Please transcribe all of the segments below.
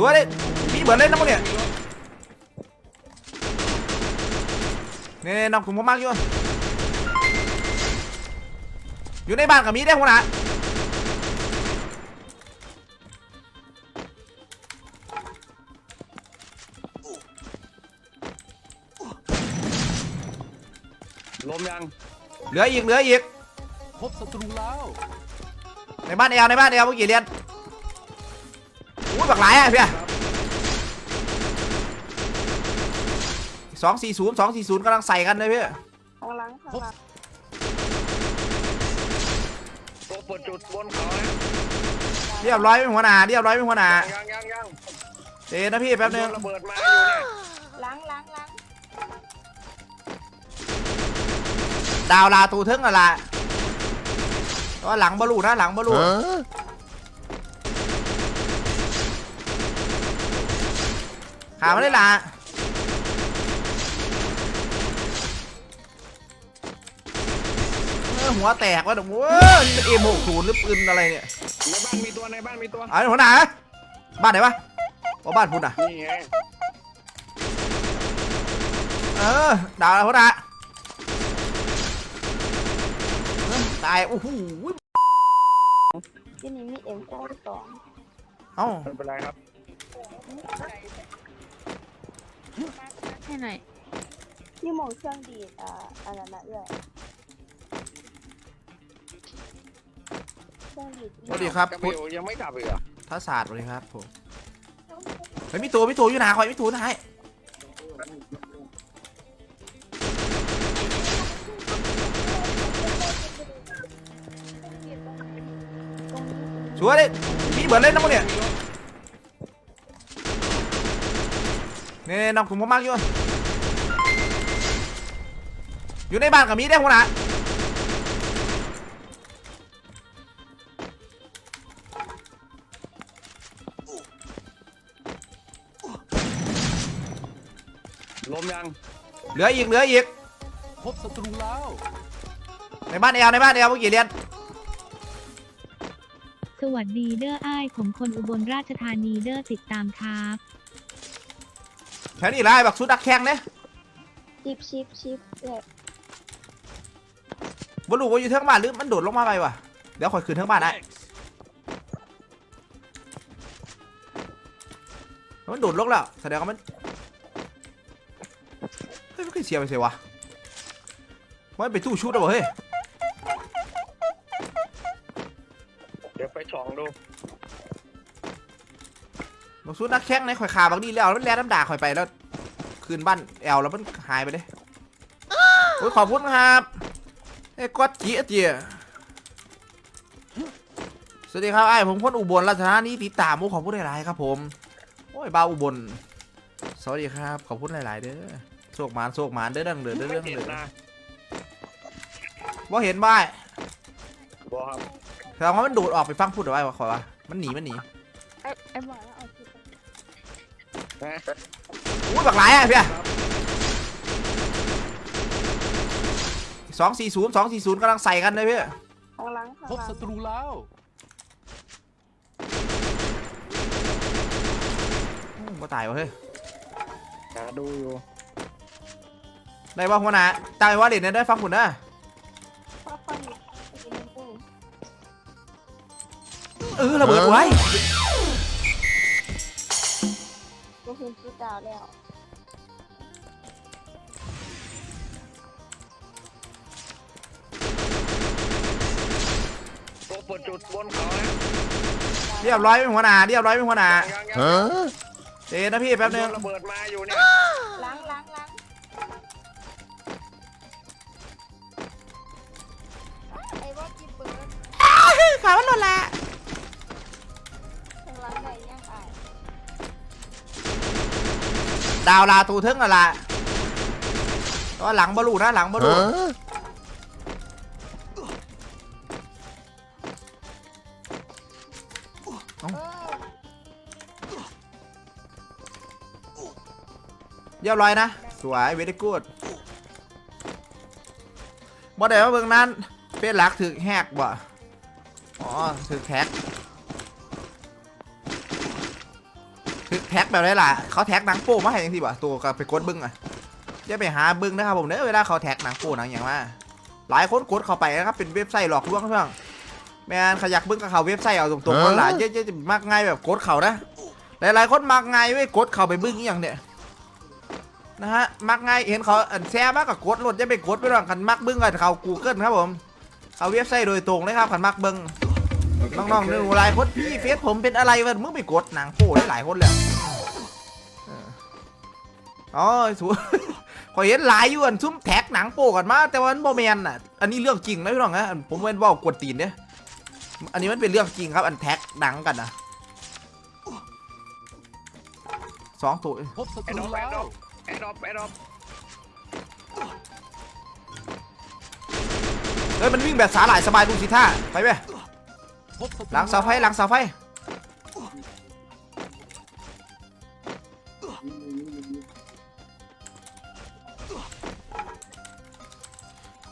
ชัวร์เลยมีเบิร์ดเล่นนะมึงเนี่ยนี่น้องผมมากอยู่อยู่ในบ้านกับมีได้หัวหน้าลมยังเหลืออีกเหลืออีกพบศัตรูแล้วในบ้านแอลในบ้านแอลเมื่อกี้เรียนอุ้ย บักหลายอะเพี่ยสองสี่ศูนย์สองสี่ศูนย์กำลังใส่กันเลยพี่ข้างหลังข้างหลังโตเปิดจุดบนเขานะเรียบร้อยเป็นหัวหน้าเรียบร้อยเป็นหัวหน้ายังยังยังเดี๋ยวนะพี่แป๊บนึงโดระเบิดมาอยู่เนี่ยหลังหลังหลังดาวลาตูเทิงอะไรแต่ว่าหลังบอลลูนะหลังบอลลู ขาไม่ได้ละเออหัวแตกวะเดี๋ยวโว้ยนี่มันเอ็มหกศูนย์หรือปืนอะไรเนี่ยในบ้านมีตัวในบ้านมีตัว เอาหัวหน้าบ้านไหนวะอ๋อบ้านพุทธอะ นี่ไงเออดาวหัวหน้าเออตายโอ้โหที่นี่มีเอ็มโฟสองเอ้า ไม่เป็นไรครับ ให้หน่อยที่หมองเครื่องดีดอ่าอันนั้นนะเอื้อยเครื่องดีดสวัสดีครับกระพุทธเป๋ายังไม่กลับอีกเหรอทัศาสตร์สวัสดีครับผมเฮ้ยมีตัวมีตัวอยู่ไหนคอยมีตัวไหนชัวร์เลยมีเบิร์ดเล่นนะมึงเนี่ย นี่น้องผมมากอยู่ อยู่ในบ้านกับมีได้หัวหน้าลมยัง เหลืออีก เหลืออีก พบศัตรูแล้ว ในบ้านแอลในบ้านแอลเมื่อกี้เรียนสวัสดีเด้ออ้ายผมคนอุบลราชธานีเด้อติดตามครับ แถวนี้ไรบักสุดดักแข้งเนี่ยชิปชิปชิปเอื้อยบลูว่าอยู่เทิงบ้านหรือมันโดดลงมาไปวะเดี๋ยวคอยคืนเทิงบ้านได้มันโดดลงแล้วแสดงว่ามันเฮ้ยมันขึ้นเสียไปเสียวะมันไปตู้ชุดแล้วเหรอเฮ้ยเดี๋ยวไปช่องดู บักสุดดักแข้งในข่อยขาบักนี่แล้วมันแล่น้ำด่าข่อยไปแล้ว คืนบ้านแอลแล้วมันหายไปเลยโอ้ยขอบคุณครับไอ้ก๊อตจีเจียสวัสดีครับไอ้ายผมคนอุบลราชธานีติดตามโอ้ขอบคุณหลายๆครับผมโอ้ยบ้าวอุบลสวัสดีครับขอบคุณหลายๆเด้อโชคหมานโชคหมานเด้อเด้งเด้อเด้อไม่เด้งเห็นเด้อนะว่าเห็นบ้ายบอครับแสดงว่ามันโดดออกไปฟังพูดเอาไว้ว่าขอว่ามันหนีมันหนีไอ้ไอ้บอกแล้วเอาชิปไปนะอุ้ยบักหลายอะเพี่ยสองสี่ศูนย์สองสี่ศูนย์กำลังใส่กันเลยพี่ข้างหลังข้างพบหลังศัตรูแล้วอืมก็ตายวะเฮ้ยหาดูอยู่ได้ว่าหัวหน้าตายว่าเด่นเนี่ยได้ฟังคุณนะค่อยๆอยู่ไอ้เอ็มโฟเออระเบิดไว้ ก็คือชุดดาวแล้วโตเปิดจุดบนเขานะเรียบร้อยเป็นหัวหน้าเรียบร้อยเป็นหัวหน้ายังยังเดี๋ยวนะพี่แป๊บนึงโดระเบิดมาอยู่เนี่ยหลังหลังหลังไอ้ว่าจิบเบิร์ด ขามันหล่นละ ดาวลาตูเทิงอะไรแต่ว่าหลังบอลลูนะหลังบอลลูเออเรียบร้อยนะ สวยเวดีกูดบ่ได้ว่าเบิ่งนั้น เป็นหลักถึกแฮกบ่ อ๋อถึกแฮก แท็กแบบไรล่ะเขาแท็กหนังโป้มาให้ยังสิบ่ะตัวก็ไปกดเบึ้งอะอย่าไปหาเบึ้งนะครับผมเด้อเวลาเขาแท็กหนังโป้หนังอย่างว่าหลายคนกดเข้าไปนะครับเป็นเว็บไซต์หลอกลวงเพื่อนแม่นขยักเบึ้งกับเขาเว็บไซต์เอาตรงๆคนหลายเยอะๆจะมักง่ายแบบกดเขานะหลายๆคนมักง่ายเว้ยกดเข้าไปเบึ้งอหย่างเนี่ยนะฮะมักง่ายเห็นเขาอันแซ่มากกับกดรถอย่าไปกดไปหรอกคันมักเบึ้งกับเขากูเกิลครับผมเอาเว็บไซต์โดยตรงเลยครับคันมักเบึ้ง น้องๆนึกหลายคนพี่เฟซผมเป็นอะไรวะมึงไปกดหนังโป้ได้หลายคนเลยอออ๋อสูขอยเห็นหลายอยู่อันซุ่มแท็กหนังโป้กันมา แต่ว่ามันโมเมนอะ อันนี้เรื่องจริงนะพี่น้องนะอันผมเป็นว่ากวนตีนเนี่ยอันนี้มันเป็นเรื่องจริงครับอันแท็กหนังกันนะสองตัวพบศัไอ้ตดรูอกไอ้แล้ดอวกไอ้ดอกไอ้ดอเฮ้ยมันวิ่งแบบสาหร่ายสบายดูสิท่าไปไหม หลังเสาไฟหลังเสาไฟ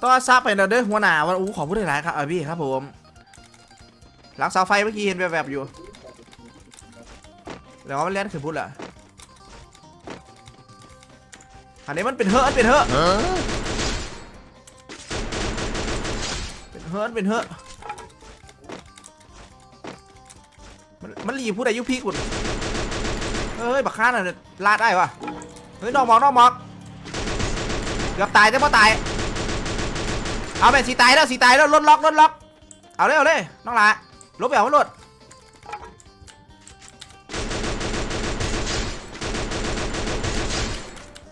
ต้อซับไปเด้อเด้อหัวหน้าวันอู้ขอพูดหลายครับเออพี่ครับผม หลังเสาไฟเมื่อกี้เห็นแบบๆอยู่เดี๋ยวมันเล่นขึ้นพูดแหละอันนี้มันเป็นเฮิร์ตเป็นเฮิร์ตเป็นเฮิร์ตเป็นเฮิร์ต มันมันรีพูดอายุพี่กุนเฮ้ยบักข้าน่ะลาดได้วะเฮ้ยนอกหมอกนอกหมอกเกือบตายแต่พอตายเอาไปสีตายแล้วสีตายแล้วลดล็อกลดล็อกเอาเลยเอาเลยน้องหละลบไปเอามันหลด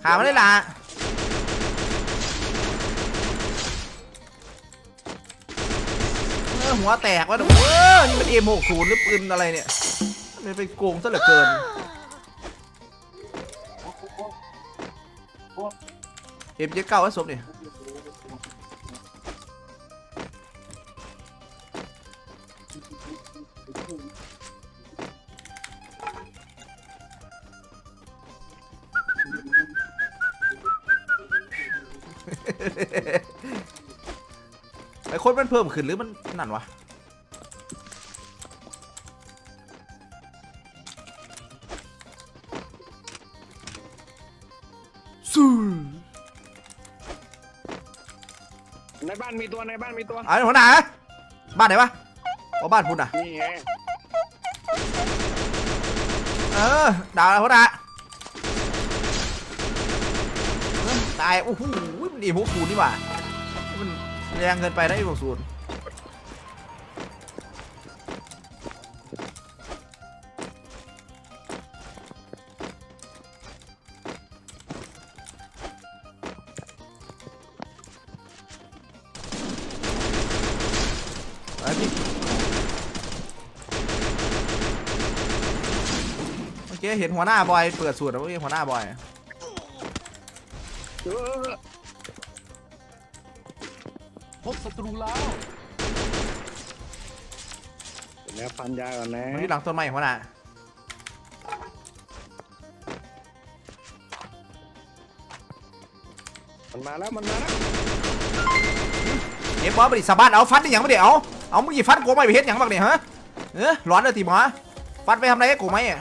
ขามันได้ละ ออหัวแตกวะเออนี่มันเอ็มหกศูนย์หรือปืนอะไรเนี่ยมันไปโกงซะเหลือเกินเอ็มเจ็ดเก้าไอ้สมเนี่ยไอ้ คนมันเพิ่มขึ้นหรือมันนั่นวะสู้ในบ้านมีตัวในบ้านมีตัวไอ้หัวหน้าบ้านไหนวะอ๋อบ้านพุ่นอะ นี่ไงเออดาวแล้วหัวหน้าเออตาย โอ้โหมันดีพวกศูนย์นี่หว่ามัน แรงเกินไปนะไอ้พวกศูนย์ไอ้พี่เมื่อกี้เห็นหัวหน้าบอยเปิดสูตรแล้วเมื่อกี้หัวหน้าบอย เออ พบศัตรูแล้วเดี๋ยวพันยาก่อนนะมันที่หลังต้นไม้หัวหน้ามันมาแล้วมันมาแล้วเก็บบอลไปดิสะบัดเอาฟันได้หยังไม่ได้เอาเอามึงหยิบฟันกูไม่ไปเฮ็ดหยังบ้างเนี่ยฮะเออร้อนเลยทีหมอฟันไปทำอะไรให้กูไหมอะ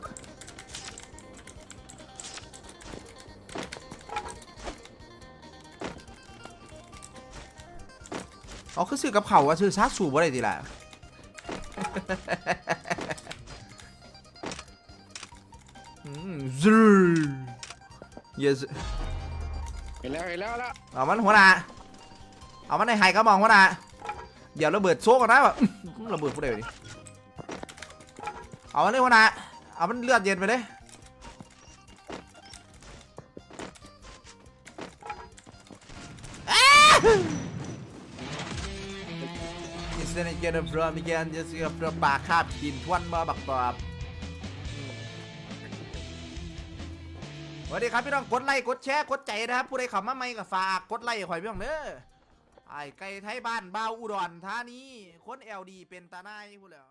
เอาคือซื้อกับเขาวว่าซื้อซาสูบอะไรดีล่ะอืมซึเยสเห็นแล้วเห็นแล้วแล้วเอามันหัวหน้าเอามันในไฮก็มองหัวหน้าเดี๋ยวระเบิดโซ่กันนะแบบระเบิดผู้ใดวะดิเอามันเลยหัวหน้าเอามันเลือดเย็นไปเลย อิสเนเกนฟรอมิเกนจสเสือฟรปากคาบกินทวนมาบักบอบสวัสดีครับพี่น้องกดไลค์กดแชร์กดใจนะครับผู้ใดขับมาไม่ก็ฝากกดไลค์ข่อยพี่น้องเด้อไอ้ไก่ไทยบ้านบ้าอุดรธานีคนเอลดีเป็นตาหนายพูดแล้ว